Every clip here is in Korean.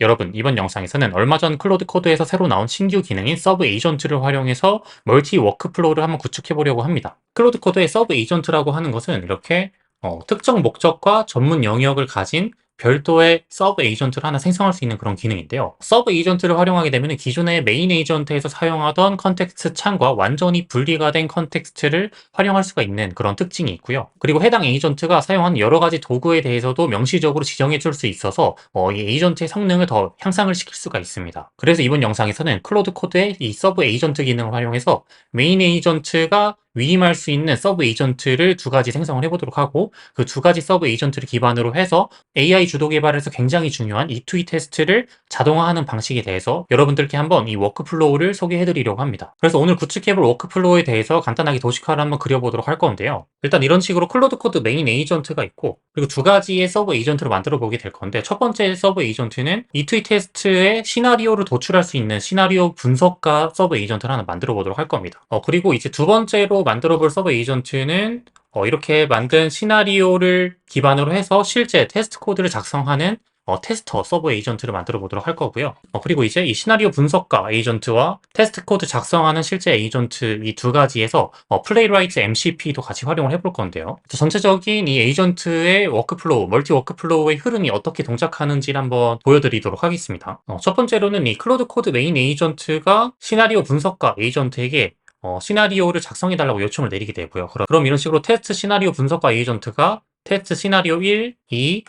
여러분, 이번 영상에서는 얼마 전 클로드 코드에서 새로 나온 신규 기능인 서브 에이전트를 활용해서 멀티 워크플로우를 한번 구축해 보려고 합니다. 클로드 코드의 서브 에이전트라고 하는 것은 이렇게 어, 특정 목적과 전문 영역을 가진 별도의 서브 에이전트를 하나 생성할 수 있는 그런 기능인데요. 서브 에이전트를 활용하게 되면 기존의 메인 에이전트에서 사용하던 컨텍스트 창과 완전히 분리가 된 컨텍스트를 활용할 수가 있는 그런 특징이 있고요. 그리고 해당 에이전트가 사용한 여러 가지 도구에 대해서도 명시적으로 지정해 줄 수 있어서 어, 이 에이전트의 성능을 더 향상을 시킬 수가 있습니다. 그래서 이번 영상에서는 클로드 코드의 이 서브 에이전트 기능을 활용해서 메인 에이전트가 위임할 수 있는 서브 에이전트를 두 가지 생성을 해보도록 하고 그 두 가지 서브 에이전트를 기반으로 해서 AI 주도 개발에서 굉장히 중요한 E2E 테스트를 자동화하는 방식에 대해서 여러분들께 한번 이 워크플로우를 소개해 드리려고 합니다. 그래서 오늘 구축해볼 워크플로우에 대해서 간단하게 도식화를 한번 그려보도록 할 건데요. 일단 이런 식으로 클로드 코드 메인 에이전트가 있고 그리고 두 가지의 서브 에이전트를 만들어 보게 될 건데 첫 번째 서브 에이전트는 E2E 테스트의 시나리오를 도출할 수 있는 시나리오 분석가 서브 에이전트를 하나 만들어 보도록 할 겁니다. 어, 그리고 이제 두 번째로 만들어 볼 서브 에이전트는 어, 이렇게 만든 시나리오를 기반으로 해서 실제 테스트 코드를 작성하는 어, 테스터 서브 에이전트를 만들어 보도록 할 거고요. 어, 그리고 이제 이 시나리오 분석가 에이전트와 테스트 코드 작성하는 실제 에이전트 이 두 가지에서 어, 플레이라이트 MCP도 같이 활용을 해볼 건데요. 전체적인 이 에이전트의 워크플로우, 멀티 워크플로우의 흐름이 어떻게 동작하는지를 한번 보여드리도록 하겠습니다. 어, 첫 번째로는 이 클로드 코드 메인 에이전트가 시나리오 분석가 에이전트에게 어, 시나리오를 작성해 달라고 요청을 내리게 되고요. 그럼, 이런 식으로 테스트 시나리오 분석가 에이전트가 테스트 시나리오 1, 2,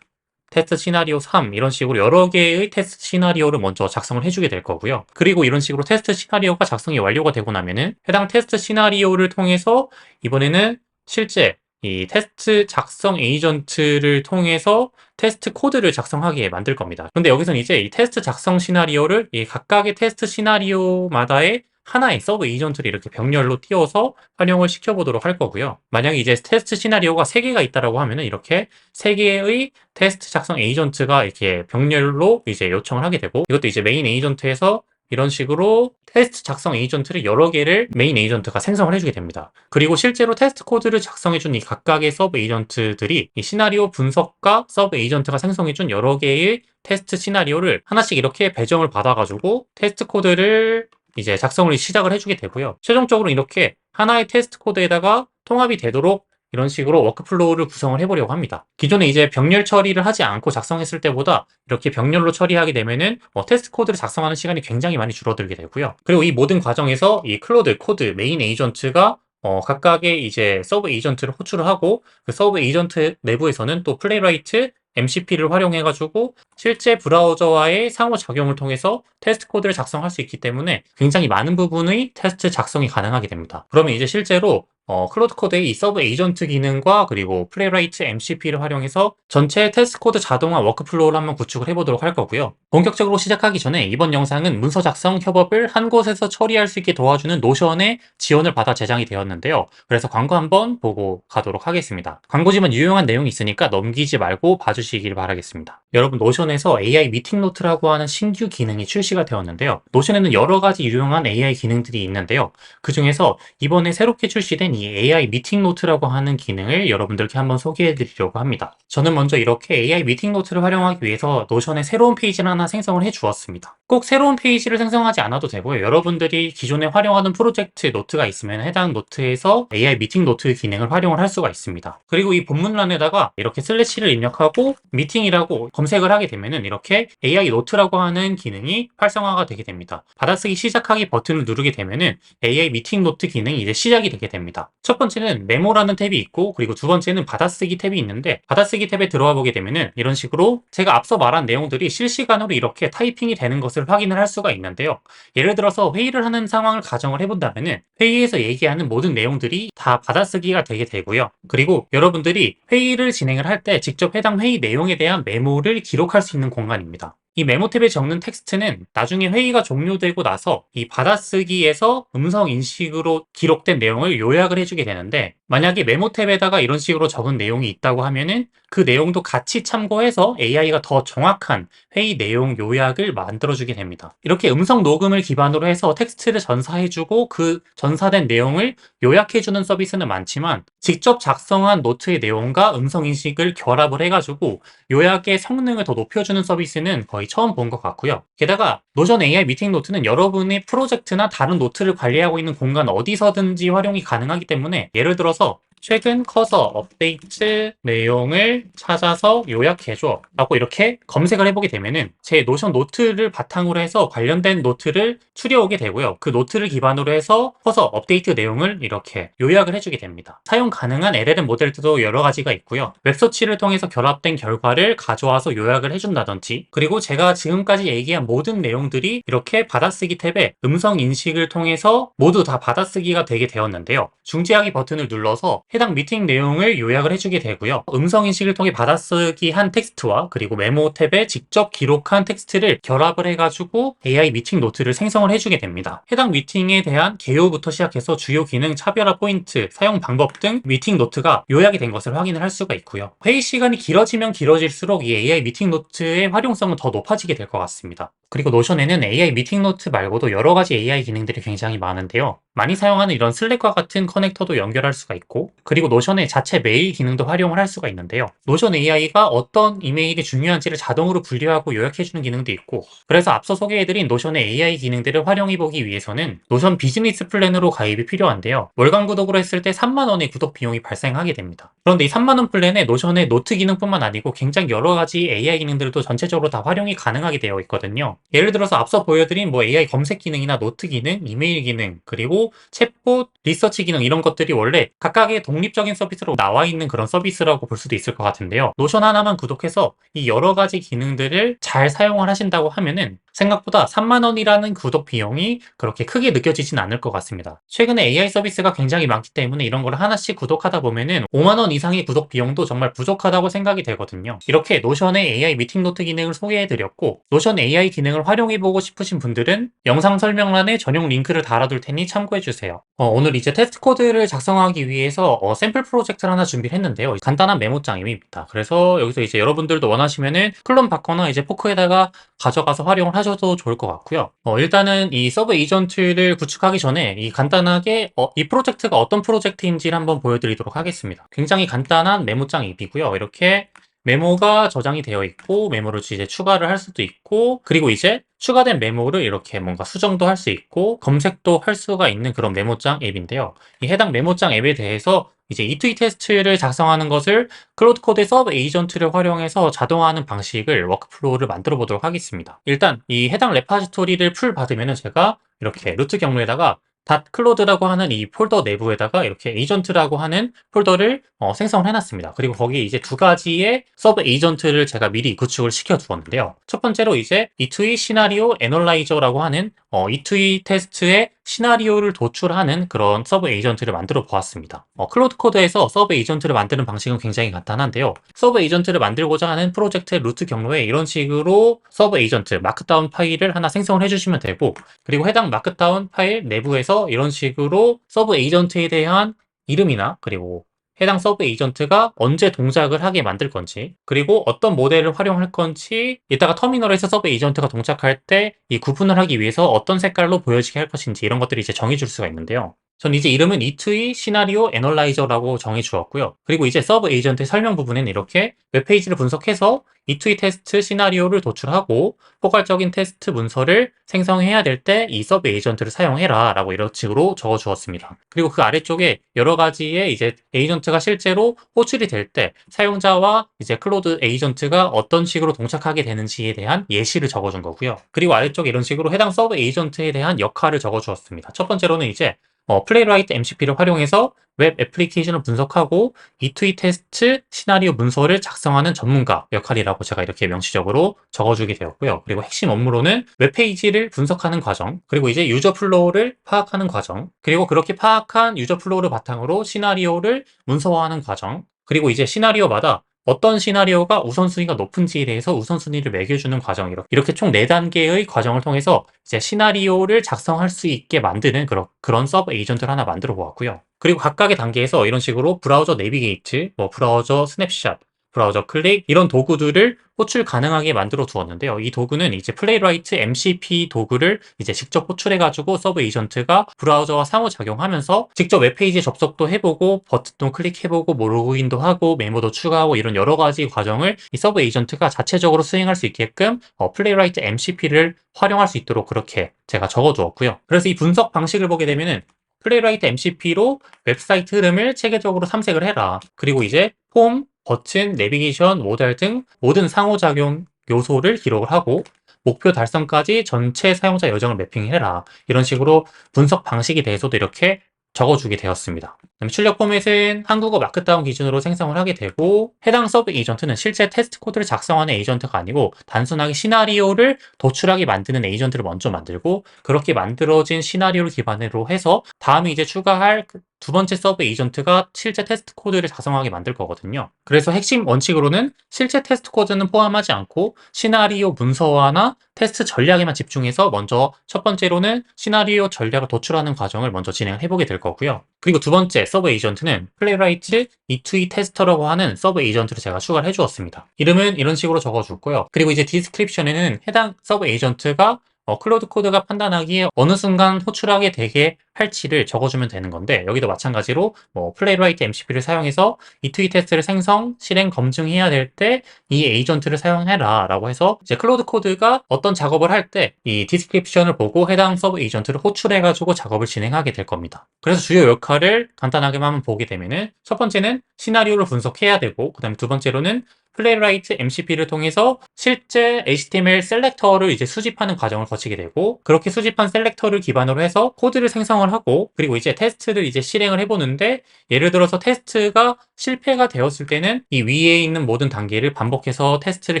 테스트 시나리오 3 이런 식으로 여러 개의 테스트 시나리오를 먼저 작성을 해주게 될 거고요. 그리고 이런 식으로 테스트 시나리오가 작성이 완료가 되고 나면은 해당 테스트 시나리오를 통해서 이번에는 실제 이 테스트 작성 에이전트를 통해서 테스트 코드를 작성하게 만들 겁니다. 근데 여기서는 이제 이 테스트 작성 시나리오를 이 각각의 테스트 시나리오마다의 하나의 서브 에이전트를 이렇게 병렬로 띄워서 활용을 시켜보도록 할 거고요. 만약에 이제 테스트 시나리오가 3개가 있다라고 하면은 이렇게 3개의 테스트 작성 에이전트가 이렇게 병렬로 이제 요청을 하게 되고 이것도 이제 메인 에이전트에서 이런 식으로 테스트 작성 에이전트를 여러 개를 메인 에이전트가 생성을 해주게 됩니다. 그리고 실제로 테스트 코드를 작성해준 이 각각의 서브 에이전트들이 이 시나리오 분석과 서브 에이전트가 생성해준 여러 개의 테스트 시나리오를 하나씩 이렇게 배정을 받아가지고 테스트 코드를 이제 작성을 시작을 해주게 되고요. 최종적으로 이렇게 하나의 테스트 코드에다가 통합이 되도록 이런 식으로 워크플로우를 구성을 해보려고 합니다. 기존에 이제 병렬 처리를 하지 않고 작성했을 때보다 이렇게 병렬로 처리하게 되면은 어, 테스트 코드를 작성하는 시간이 굉장히 많이 줄어들게 되고요. 그리고 이 모든 과정에서 이 클로드 코드 메인 에이전트가 어, 각각의 이제 서브 에이전트를 호출을 하고 그 서브 에이전트 내부에서는 또 플레이라이트 MCP를 활용해가지고 실제 브라우저와의 상호작용을 통해서 테스트 코드를 작성할 수 있기 때문에 굉장히 많은 부분의 테스트 작성이 가능하게 됩니다. 그러면 이제 실제로 어, 클로드 코드의 이 서브 에이전트 기능과 그리고 플레이라이트 MCP를 활용해서 전체 테스트 코드 자동화 워크플로우를 한번 구축을 해보도록 할 거고요. 본격적으로 시작하기 전에 이번 영상은 문서 작성 협업을 한 곳에서 처리할 수 있게 도와주는 노션의 지원을 받아 제작이 되었는데요. 그래서 광고 한번 보고 가도록 하겠습니다. 광고지만 유용한 내용이 있으니까 넘기지 말고 봐주시길 바라겠습니다. 여러분 노션에서 AI 미팅 노트라고 하는 신규 기능이 출시가 되었는데요. 노션에는 여러 가지 유용한 AI 기능들이 있는데요. 그 중에서 이번에 새롭게 출시된 이 AI 미팅 노트라고 하는 기능을 여러분들께 한번 소개해 드리려고 합니다. 저는 먼저 이렇게 AI 미팅 노트를 활용하기 위해서 노션에 새로운 페이지를 하나 생성을 해 주었습니다. 꼭 새로운 페이지를 생성하지 않아도 되고요. 여러분들이 기존에 활용하는 프로젝트 노트가 있으면 해당 노트에서 AI 미팅 노트 기능을 활용을 할 수가 있습니다. 그리고 이 본문란에다가 이렇게 슬래시를 입력하고 미팅이라고 검색을 하게 되면은 이렇게 AI 노트라고 하는 기능이 활성화가 되게 됩니다. 받아쓰기 시작하기 버튼을 누르게 되면은 AI 미팅 노트 기능이 이제 시작이 되게 됩니다. 첫 번째는 메모라는 탭이 있고 그리고 두 번째는 받아쓰기 탭이 있는데 받아쓰기 탭에 들어와 보게 되면은 이런 식으로 제가 앞서 말한 내용들이 실시간으로 이렇게 타이핑이 되는 것을 확인을 할 수가 있는데요. 예를 들어서 회의를 하는 상황을 가정을 해본다면은 회의에서 얘기하는 모든 내용들이 다 받아쓰기가 되게 되고요. 그리고 여러분들이 회의를 진행을 할 때 직접 해당 회의 내용에 대한 메모를 기록할 수 있는 공간입니다. 이 메모 탭에 적는 텍스트는 나중에 회의가 종료되고 나서 이 받아쓰기에서 음성 인식으로 기록된 내용을 요약을 해주게 되는데 만약에 메모 탭에다가 이런 식으로 적은 내용이 있다고 하면은 그 내용도 같이 참고해서 AI가 더 정확한 회의 내용 요약을 만들어주게 됩니다. 이렇게 음성 녹음을 기반으로 해서 텍스트를 전사해주고 그 전사된 내용을 요약해주는 서비스는 많지만 직접 작성한 노트의 내용과 음성 인식을 결합을 해가지고 요약의 성능을 더 높여주는 서비스는 거의 거의 처음 본 것 같고요. 게다가 노션 AI 미팅 노트는 여러분의 프로젝트나 다른 노트를 관리하고 있는 공간 어디서든지 활용이 가능하기 때문에 예를 들어서 최근 커서 업데이트 내용을 찾아서 요약해줘 라고 이렇게 검색을 해보게 되면은 제 노션 노트를 바탕으로 해서 관련된 노트를 추려오게 되고요. 그 노트를 기반으로 해서 커서 업데이트 내용을 이렇게 요약을 해주게 됩니다. 사용 가능한 LLM 모델들도 여러 가지가 있고요. 웹서치를 통해서 결합된 결과를 가져와서 요약을 해준다든지 그리고 제가 지금까지 얘기한 모든 내용들이 이렇게 받아쓰기 탭에 음성 인식을 통해서 모두 다 받아쓰기가 되게 되었는데요. 중지하기 버튼을 눌러서 해당 미팅 내용을 요약을 해주게 되고요. 음성 인식을 통해 받아쓰기 한 텍스트와 그리고 메모 탭에 직접 기록한 텍스트를 결합을 해가지고 AI 미팅 노트를 생성을 해주게 됩니다. 해당 미팅에 대한 개요부터 시작해서 주요 기능, 차별화 포인트, 사용 방법 등 미팅 노트가 요약이 된 것을 확인을 할 수가 있고요. 회의 시간이 길어지면 길어질수록 이 AI 미팅 노트의 활용성은 더 높아지게 될 것 같습니다. 그리고 노션에는 AI 미팅 노트 말고도 여러 가지 AI 기능들이 굉장히 많은데요. 많이 사용하는 이런 슬랙과 같은 커넥터도 연결할 수가 있고, 그리고 노션의 자체 메일 기능도 활용을 할 수가 있는데요. 노션 AI가 어떤 이메일이 중요한지를 자동으로 분류하고 요약해주는 기능도 있고, 그래서 앞서 소개해드린 노션의 AI 기능들을 활용해보기 위해서는 노션 비즈니스 플랜으로 가입이 필요한데요. 월간 구독으로 했을 때 3만원의 구독 비용이 발생하게 됩니다. 그런데 이 3만원 플랜에 노션의 노트 기능뿐만 아니고 굉장히 여러 가지 AI 기능들도 전체적으로 다 활용이 가능하게 되어 있거든요. 예를 들어서 앞서 보여드린 뭐 AI 검색 기능이나 노트 기능, 이메일 기능, 그리고 챗봇, 리서치 기능 이런 것들이 원래 각각의 독립적인 서비스로 나와 있는 그런 서비스라고 볼 수도 있을 것 같은데요. 노션 하나만 구독해서 이 여러 가지 기능들을 잘 사용을 하신다고 하면은 생각보다 3만원이라는 구독 비용이 그렇게 크게 느껴지진 않을 것 같습니다. 최근에 AI 서비스가 굉장히 많기 때문에 이런 걸 하나씩 구독하다 보면은 5만원 이상의 구독 비용도 정말 부족하다고 생각이 되거든요. 이렇게 노션의 AI 미팅 노트 기능을 소개해드렸고, 노션 AI 기능을 활용해보고 싶으신 분들은 영상 설명란에 전용 링크를 달아둘 테니 참고해주세요. 어, 오늘 이제 테스트 코드를 작성하기 위해서 어, 샘플 프로젝트를 하나 준비를 했는데요. 간단한 메모장입니다. 그래서 여기서 이제 여러분들도 원하시면은 클론 받거나 이제 포크에다가 가져가서 활용을 하 셔도 좋을 것 같고요. 어, 일단은 이 서브 에이전트를 구축하기 전에 이 간단하게 어, 이 프로젝트가 어떤 프로젝트인지를 한번 보여드리도록 하겠습니다. 굉장히 간단한 메모장 입이고요. 이렇게 메모가 저장이 되어 있고 메모를 이제 추가를 할 수도 있고 그리고 이제 추가된 메모를 이렇게 뭔가 수정도 할 수 있고 검색도 할 수가 있는 그런 메모장 앱인데요. 이 해당 메모장 앱에 대해서 이제 E2E 테스트를 작성하는 것을 클로드 코드의 서브 에이전트를 활용해서 자동화하는 방식을 워크플로우를 만들어 보도록 하겠습니다. 일단 이 해당 레파지토리를 풀 받으면 제가 이렇게 루트 경로에다가 닷클로드라고 하는 이 폴더 내부에다가 이렇게 에이전트라고 하는 폴더를 어, 생성을 해놨습니다. 그리고 거기에 이제 두 가지의 서브 에이전트를 제가 미리 구축을 시켜 두었는데요. 첫 번째로 이제 E2E 시나리오 애널라이저라고 하는 어, E2E 테스트의 시나리오를 도출하는 그런 서브 에이전트를 만들어 보았습니다. 어, 클로드 코드에서 서브 에이전트를 만드는 방식은 굉장히 간단한데요. 서브 에이전트를 만들고자 하는 프로젝트의 루트 경로에 이런 식으로 서브 에이전트 마크다운 파일을 하나 생성을 해주시면 되고 그리고 해당 마크다운 파일 내부에서 이런 식으로 서브 에이전트에 대한 이름이나 그리고 해당 서브 에이전트가 언제 동작을 하게 만들 건지, 그리고 어떤 모델을 활용할 건지, 이따가 터미널에서 서브 에이전트가 동작할 때 이 구분을 하기 위해서 어떤 색깔로 보여지게 할 것인지 이런 것들을 이제 정해줄 수가 있는데요. 전 이제 이름은 E2E 시나리오 애널라이저라고 정해 주었고요. 그리고 이제 서브 에이전트의 설명 부분에는 이렇게 웹페이지를 분석해서 E2E 테스트 시나리오를 도출하고 포괄적인 테스트 문서를 생성해야 될 때 이 서브 에이전트를 사용해라 라고 이런 식으로 적어 주었습니다. 그리고 그 아래쪽에 여러 가지의 이제 에이전트가 실제로 호출이 될 때 사용자와 이제 클로드 에이전트가 어떤 식으로 동작하게 되는지에 대한 예시를 적어 준 거고요. 그리고 아래쪽에 이런 식으로 해당 서브 에이전트에 대한 역할을 적어 주었습니다. 첫 번째로는 이제 어, 플레이라이트 MCP를 활용해서 웹 애플리케이션을 분석하고 E2E 테스트 시나리오 문서를 작성하는 전문가 역할이라고 제가 이렇게 명시적으로 적어주게 되었고요. 그리고 핵심 업무로는 웹페이지를 분석하는 과정, 그리고 이제 유저 플로우를 파악하는 과정, 그리고 그렇게 파악한 유저 플로우를 바탕으로 시나리오를 문서화하는 과정, 그리고 이제 시나리오마다 어떤 시나리오가 우선순위가 높은지에 대해서 우선순위를 매겨주는 과정, 이렇게 총 4단계의 과정을 통해서 이제 시나리오를 작성할 수 있게 만드는 그런, 그런 서브 에이전트를 하나 만들어 보았고요. 그리고 각각의 단계에서 이런 식으로 브라우저 내비게이트, 뭐 브라우저 스냅샷, 브라우저 클릭 이런 도구들을 호출 가능하게 만들어 두었는데요. 이 도구는 이제 플레이라이트 MCP 도구를 이제 직접 호출해가지고 서브 에이전트가 브라우저와 상호작용하면서 직접 웹페이지에 접속도 해보고 버튼도 클릭해보고 뭐 로그인도 하고 메모도 추가하고 이런 여러 가지 과정을 이 서브 에이전트가 자체적으로 수행할 수 있게끔 어, 플레이라이트 MCP를 활용할 수 있도록 그렇게 제가 적어두었고요. 그래서 이 분석 방식을 보게 되면은 플레이라이트 MCP로 웹사이트 흐름을 체계적으로 탐색을 해라. 그리고 이제 폼, 버튼, 내비게이션, 모달 등 모든 상호작용 요소를 기록을 하고 목표 달성까지 전체 사용자 여정을 매핑해라. 이런 식으로 분석 방식에 대해서도 이렇게 적어주게 되었습니다. 출력 포맷은 한국어 마크다운 기준으로 생성을 하게 되고 해당 서브 에이전트는 실제 테스트 코드를 작성하는 에이전트가 아니고 단순하게 시나리오를 도출하게 만드는 에이전트를 먼저 만들고 그렇게 만들어진 시나리오를 기반으로 해서 다음에 이제 추가할 그두 번째 서브 에이전트가 실제 테스트 코드를 작성하게 만들 거거든요. 그래서 핵심 원칙으로는 실제 테스트 코드는 포함하지 않고 시나리오 문서화나 테스트 전략에만 집중해서 먼저 첫 번째로는 시나리오 전략을 도출하는 과정을 먼저 진행을 해보게 될 거고요. 그리고 두 번째 서브 에이전트는 플레이라이트 E2E 테스터라고 하는 서브 에이전트를 제가 추가를 해주었습니다. 이름은 이런 식으로 적어줄 고요 그리고 이제 디스크립션에는 해당 서브 에이전트가 어, 클로드 코드가 판단하기에 어느 순간 호출하게 되게 할지를 적어주면 되는 건데 여기도 마찬가지로 뭐 플레이라이트 MCP를 사용해서 E2E 테스트를 생성, 실행, 검증해야 될 때 이 에이전트를 사용해라 라고 해서 이제 클로드 코드가 어떤 작업을 할 때 이 디스크립션을 보고 해당 서브 에이전트를 호출해가지고 작업을 진행하게 될 겁니다. 그래서 주요 역할을 간단하게만 보게 되면은 첫 번째는 시나리오를 분석해야 되고 그 다음에 두 번째로는 플레이라이트 MCP를 통해서 실제 HTML 셀렉터를 이제 수집하는 과정을 거치게 되고 그렇게 수집한 셀렉터를 기반으로 해서 코드를 생성을 하고 그리고 이제 테스트를 이제 실행을 해보는데 예를 들어서 테스트가 실패가 되었을 때는 이 위에 있는 모든 단계를 반복해서 테스트를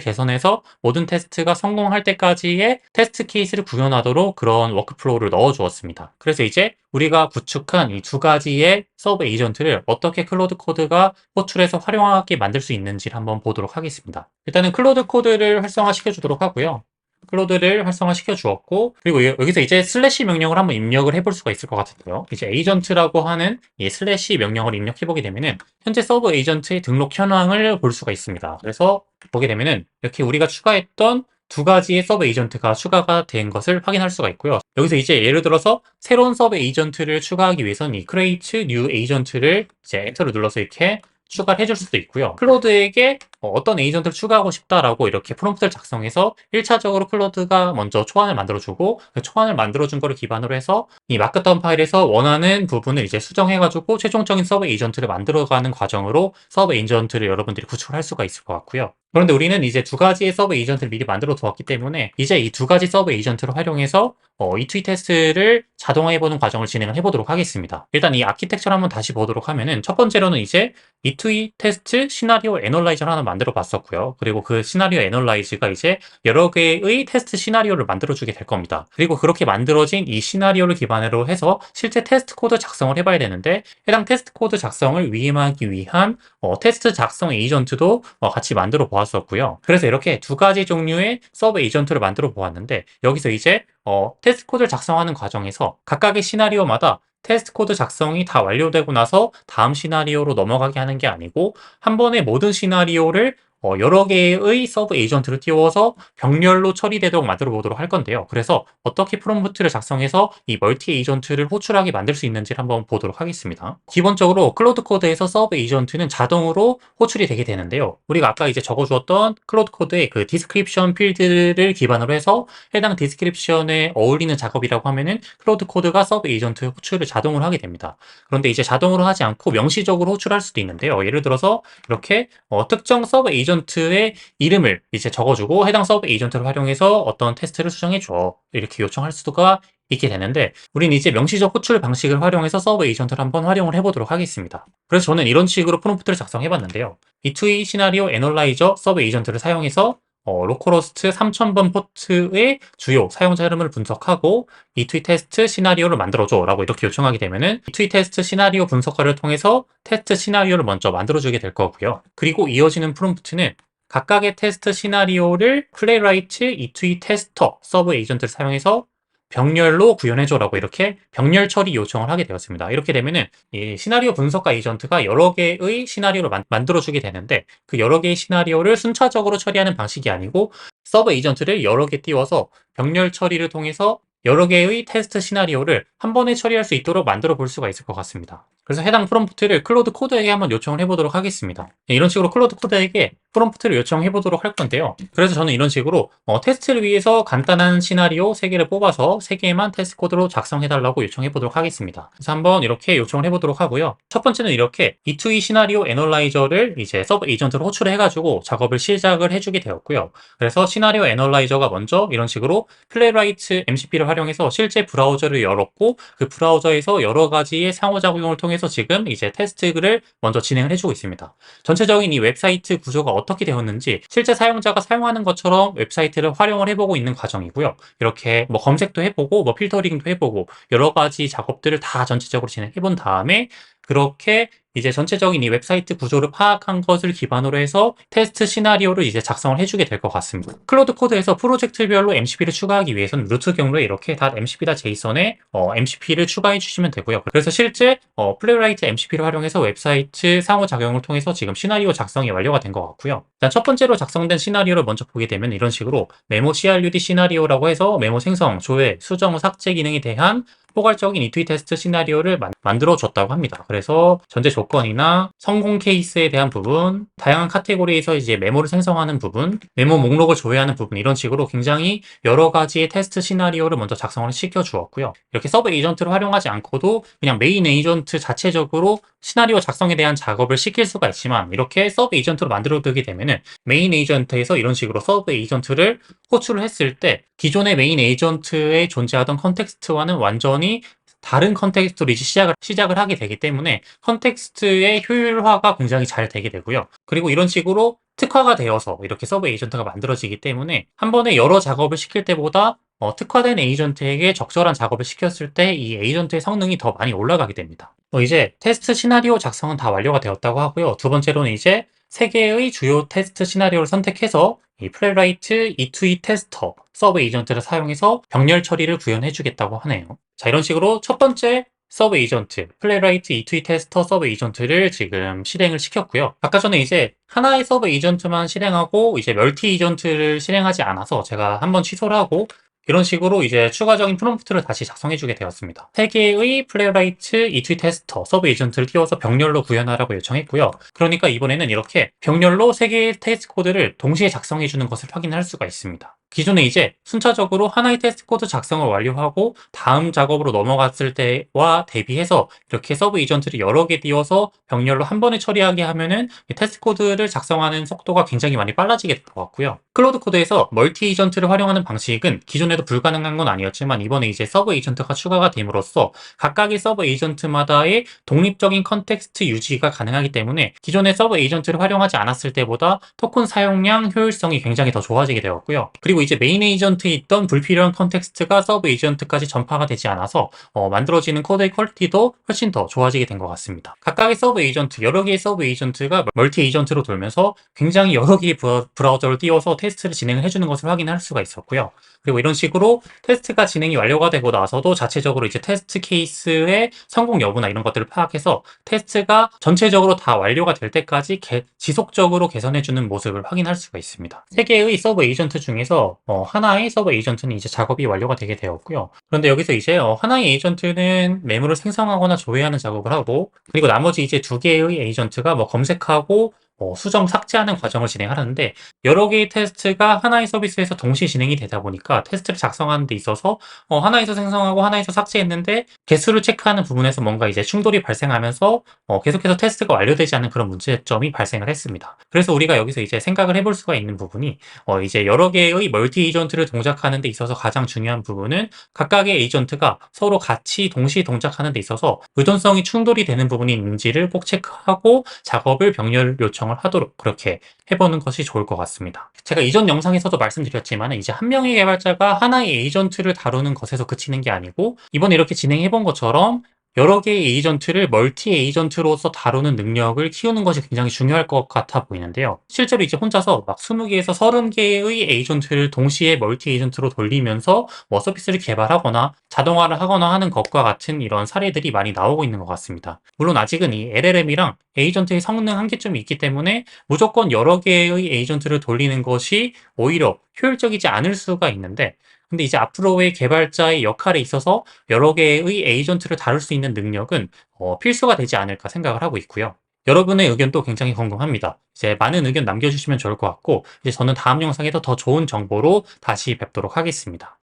개선해서 모든 테스트가 성공할 때까지의 테스트 케이스를 구현하도록 그런 워크플로우를 넣어 주었습니다. 그래서 이제 우리가 구축한 이 두 가지의 서브 에이전트를 어떻게 클로드 코드가 호출해서 활용하게 만들 수 있는지를 한번 보도록 하겠습니다. 일단은 클로드 코드를 활성화 시켜 주도록 하고요. 클로드를 활성화 시켜 주었고 그리고 여기서 이제 슬래시 명령을 한번 입력을 해볼 수가 있을 것 같은데요. 이제 에이전트라고 하는 이 슬래시 명령을 입력해보게 되면은 현재 서브 에이전트의 등록 현황을 볼 수가 있습니다. 그래서 보게 되면은 이렇게 우리가 추가했던 두 가지의 서브 에이전트가 추가가 된 것을 확인할 수가 있고요. 여기서 이제 예를 들어서 새로운 서브 에이전트를 추가하기 위해서는 이 create new agent를 이제 엔터를 눌러서 이렇게 추가를 해줄 수도 있고요. 클로드에게 어, 어떤 에이전트를 추가하고 싶다라고 이렇게 프롬프트를 작성해서 1차적으로 클로드가 먼저 초안을 만들어주고 그 초안을 만들어준 거를 기반으로 해서 이 마크다운 파일에서 원하는 부분을 이제 수정해가지고 최종적인 서브 에이전트를 만들어가는 과정으로 서브 에이전트를 여러분들이 구축을 할 수가 있을 것 같고요. 그런데 우리는 이제 두 가지의 서브 에이전트를 미리 만들어 두었기 때문에 이제 이 두 가지 서브 에이전트를 활용해서 어, 이 트윗 테스트를 자동화해보는 과정을 진행을 해보도록 하겠습니다. 일단 이 아키텍처를 한번 다시 보도록 하면은 첫 번째로는 이제 이 트윗 테스트 시나리오 애널라이저를 하나 만들어 봤었고요. 그리고 그 시나리오 애널라이즈가 이제 여러 개의 테스트 시나리오를 만들어주게 될 겁니다. 그리고 그렇게 만들어진 이 시나리오를 기반으로 해서 실제 테스트 코드 작성을 해봐야 되는데 해당 테스트 코드 작성을 위임하기 위한 어, 테스트 작성 에이전트도 어, 같이 만들어 보았 었고요. 그래서 이렇게 두 가지 종류의 서브 에이전트를 만들어 보았는데 여기서 이제 어, 테스트 코드를 작성하는 과정에서 각각의 시나리오마다 테스트 코드 작성이 다 완료되고 나서 다음 시나리오로 넘어가게 하는 게 아니고 한 번에 모든 시나리오를 어, 여러 개의 서브 에이전트를 띄워서 병렬로 처리되도록 만들어 보도록 할 건데요. 그래서 어떻게 프롬프트를 작성해서 이 멀티 에이전트를 호출하게 만들 수 있는지를 한번 보도록 하겠습니다. 기본적으로 클로드 코드에서 서브 에이전트는 자동으로 호출이 되게 되는데요. 우리가 아까 이제 적어주었던 클로드 코드의 그 디스크립션 필드를 기반으로 해서 해당 디스크립션에 어울리는 작업이라고 하면은 클로드 코드가 서브 에이전트 호출을 자동으로 하게 됩니다. 그런데 이제 자동으로 하지 않고 명시적으로 호출할 수도 있는데요. 예를 들어서 이렇게 어, 특정 서브 에이전트 에이전트의 이름을 이제 적어주고 해당 서브 에이전트를 활용해서 어떤 테스트를 수정해줘. 이렇게 요청할 수가 있게 되는데 우린 이제 명시적 호출 방식을 활용해서 서브 에이전트를 한번 활용을 해보도록 하겠습니다. 그래서 저는 이런 식으로 프롬프트를 작성해봤는데요. E2E 시나리오 애널라이저 서브 에이전트를 사용해서 어, 로컬호스트 3000번 포트의 주요 사용자 흐름을 분석하고 이 트윗 테스트 시나리오를 만들어줘 라고 이렇게 요청하게 되면은 이 트윗 테스트 시나리오 분석화를 통해서 테스트 시나리오를 먼저 만들어주게 될 거고요. 그리고 이어지는 프롬프트는 각각의 테스트 시나리오를 플레이라이트 이 트윗 테스터 서브 에이전트를 사용해서 병렬로 구현해줘라고 이렇게 병렬 처리 요청을 하게 되었습니다. 이렇게 되면은 이 시나리오 분석가 에이전트가 여러 개의 시나리오를 만, 만들어주게 되는데 그 여러 개의 시나리오를 순차적으로 처리하는 방식이 아니고 서버 에이전트를 여러 개 띄워서 병렬 처리를 통해서 여러 개의 테스트 시나리오를 한 번에 처리할 수 있도록 만들어 볼 수가 있을 것 같습니다. 그래서 해당 프롬프트를 클로드 코드에게 한번 요청을 해보도록 하겠습니다. 네, 이런 식으로 클로드 코드에게 프롬프트를 요청해 보도록 할 건데요. 그래서 저는 이런 식으로 어, 테스트를 위해서 간단한 시나리오 3개를 뽑아서 3개만 테스트 코드로 작성해 달라고 요청해 보도록 하겠습니다. 그래서 한번 이렇게 요청을 해 보도록 하고요. 첫 번째는 이렇게 E2E 시나리오 애널라이저를 이제 서브 에이전트로 호출을 해가지고 작업을 시작을 해 주게 되었고요. 그래서 시나리오 애널라이저가 먼저 이런 식으로 플레이라이트 MCP를 활용해서 실제 브라우저를 열었고 그 브라우저에서 여러 가지의 상호작용을 통해서 지금 이제 테스트를 먼저 진행을 해주고 있습니다. 전체적인 이 웹사이트 구조가 어 떻게 되었는지 실제 사용자가 사용하는 것처럼 웹사이트를 활용을 해보고 있는 과정이고요. 이렇게 뭐 검색도 해보고 뭐 필터링도 해보고 여러 가지 작업들을 다 전체적으로 진행해본 다음에 그렇게 이제 전체적인 이 웹사이트 구조를 파악한 것을 기반으로 해서 테스트 시나리오를 이제 작성을 해주게 될 것 같습니다. 클로드 코드에서 프로젝트별로 MCP를 추가하기 위해서는 루트 경로에 이렇게 .mcp.json에 어, MCP를 추가해 주시면 되고요. 그래서 실제 어, 플레이라이트 MCP를 활용해서 웹사이트 상호작용을 통해서 지금 시나리오 작성이 완료가 된 것 같고요. 일단 첫 번째로 작성된 시나리오를 먼저 보게 되면 이런 식으로 메모 CRUD 시나리오라고 해서 메모 생성, 조회, 수정 후 삭제 기능에 대한 포괄적인 E2E 테스트 시나리오를 만, 들어 줬다고 합니다. 그래서 전제 조건이나 성공 케이스에 대한 부분, 다양한 카테고리에서 이제 메모를 생성하는 부분, 메모 목록을 조회하는 부분 이런 식으로 굉장히 여러 가지의 테스트 시나리오를 먼저 작성을 시켜 주었고요. 이렇게 서브 에이전트를 활용하지 않고도 그냥 메인 에이전트 자체적으로 시나리오 작성에 대한 작업을 시킬 수가 있지만 이렇게 서브 에이전트로 만들어 두게 되면은 메인 에이전트에서 이런 식으로 서브 에이전트를 호출을 했을 때 기존의 메인 에이전트에 존재하던 컨텍스트와는 완전히 다른 컨텍스트로 이제 시작을, 시작을 하게 되기 때문에 컨텍스트의 효율화가 굉장히 잘 되게 되고요. 그리고 이런 식으로 특화가 되어서 이렇게 서브 에이전트가 만들어지기 때문에 한 번에 여러 작업을 시킬 때보다 어, 특화된 에이전트에게 적절한 작업을 시켰을 때 이 에이전트의 성능이 더 많이 올라가게 됩니다. 어, 이제 테스트 시나리오 작성은 다 완료가 되었다고 하고요. 두 번째로는 이제 세 개의 주요 테스트 시나리오를 선택해서 이 플레이라이트 E2E 테스터 서브 에이전트를 사용해서 병렬 처리를 구현해 주겠다고 하네요. 자, 이런 식으로 첫 번째 서브 에이전트, 플레이라이트 E2E 테스터 서브 에이전트를 지금 실행을 시켰고요. 아까 전에 이제 하나의 서브 에이전트만 실행하고 이제 멀티 에이전트를 실행하지 않아서 제가 한번 취소를 하고 이런 식으로 이제 추가적인 프롬프트를 다시 작성해주게 되었습니다. 3개의 플레이라이트 E2 테스터 서브 에이전트를 띄워서 병렬로 구현하라고 요청했고요. 그러니까 이번에는 이렇게 병렬로 3개의 테스트 코드를 동시에 작성해주는 것을 확인할 수가 있습니다. 기존에 이제 순차적으로 하나의 테스트 코드 작성을 완료하고 다음 작업으로 넘어갔을 때와 대비해서 이렇게 서브 에이전트를 여러 개 띄워서 병렬로 한 번에 처리하게 하면은 테스트 코드를 작성하는 속도가 굉장히 많이 빨라지게 될 것 같고요. 클로드 코드에서 멀티 에이전트를 활용하는 방식은 기존에도 불가능한 건 아니었지만 이번에 이제 서브 에이전트가 추가가 됨으로써 각각의 서브 에이전트마다의 독립적인 컨텍스트 유지가 가능하기 때문에 기존의 서브 에이전트를 활용하지 않았을 때보다 토큰 사용량 효율성이 굉장히 더 좋아지게 되었고요. 그리고 이제 메인 에이전트에 있던 불필요한 컨텍스트가 서브 에이전트까지 전파가 되지 않아서 어, 만들어지는 코드의 퀄리티도 훨씬 더 좋아지게 된 것 같습니다. 각각의 서브 에이전트, 여러 개의 서브 에이전트가 멀티 에이전트로 돌면서 굉장히 여러 개의 브라우저를 띄워서 테스트를 진행을 해주는 것을 확인할 수가 있었고요. 그리고 이런 식으로 테스트가 진행이 완료가 되고 나서도 자체적으로 이제 테스트 케이스의 성공 여부나 이런 것들을 파악해서 테스트가 전체적으로 다 완료가 될 때까지 개, 지속적으로 개선해주는 모습을 확인할 수가 있습니다. 세 개의 서브 에이전트 중에서 어, 하나의 서브 에이전트는 이제 작업이 완료가 되게 되었고요. 그런데 여기서 이제 어, 하나의 에이전트는 메모를 생성하거나 조회하는 작업을 하고 그리고 나머지 이제 두 개의 에이전트가 뭐 검색하고 어, 수정 삭제하는 과정을 진행하는데 여러 개의 테스트가 하나의 서비스에서 동시에 진행이 되다 보니까 테스트를 작성하는 데 있어서 어, 하나에서 생성하고 하나에서 삭제했는데 개수를 체크하는 부분에서 뭔가 이제 충돌이 발생하면서 어, 계속해서 테스트가 완료되지 않는 그런 문제점이 발생을 했습니다. 그래서 우리가 여기서 이제 생각을 해볼 수가 있는 부분이 어, 이제 여러 개의 멀티 에이전트를 동작하는 데 있어서 가장 중요한 부분은 각각의 에이전트가 서로 같이 동시에 동작하는 데 있어서 의존성이 충돌이 되는 부분이 있는지를 꼭 체크하고 작업을 병렬 요청 요청을 하도록 그렇게 해보는 것이 좋을 것 같습니다. 제가 이전 영상에서도 말씀드렸지만 이제 한 명의 개발자가 하나의 에이전트를 다루는 것에서 그치는 게 아니고 이번에 이렇게 진행해 본 것처럼 여러 개의 에이전트를 멀티 에이전트로서 다루는 능력을 키우는 것이 굉장히 중요할 것 같아 보이는데요. 실제로 이제 혼자서 막 20개에서 30개의 에이전트를 동시에 멀티 에이전트로 돌리면서 뭐 서비스를 개발하거나 자동화를 하거나 하는 것과 같은 이런 사례들이 많이 나오고 있는 것 같습니다. 물론 아직은 이 LLM이랑 에이전트의 성능 한계점이 있기 때문에 무조건 여러 개의 에이전트를 돌리는 것이 오히려 효율적이지 않을 수가 있는데 근데 이제 앞으로의 개발자의 역할에 있어서 여러 개의 에이전트를 다룰 수 있는 능력은 어, 필수가 되지 않을까 생각을 하고 있고요. 여러분의 의견도 굉장히 궁금합니다. 이제 많은 의견 남겨주시면 좋을 것 같고, 이제 저는 다음 영상에서 더 좋은 정보로 다시 뵙도록 하겠습니다.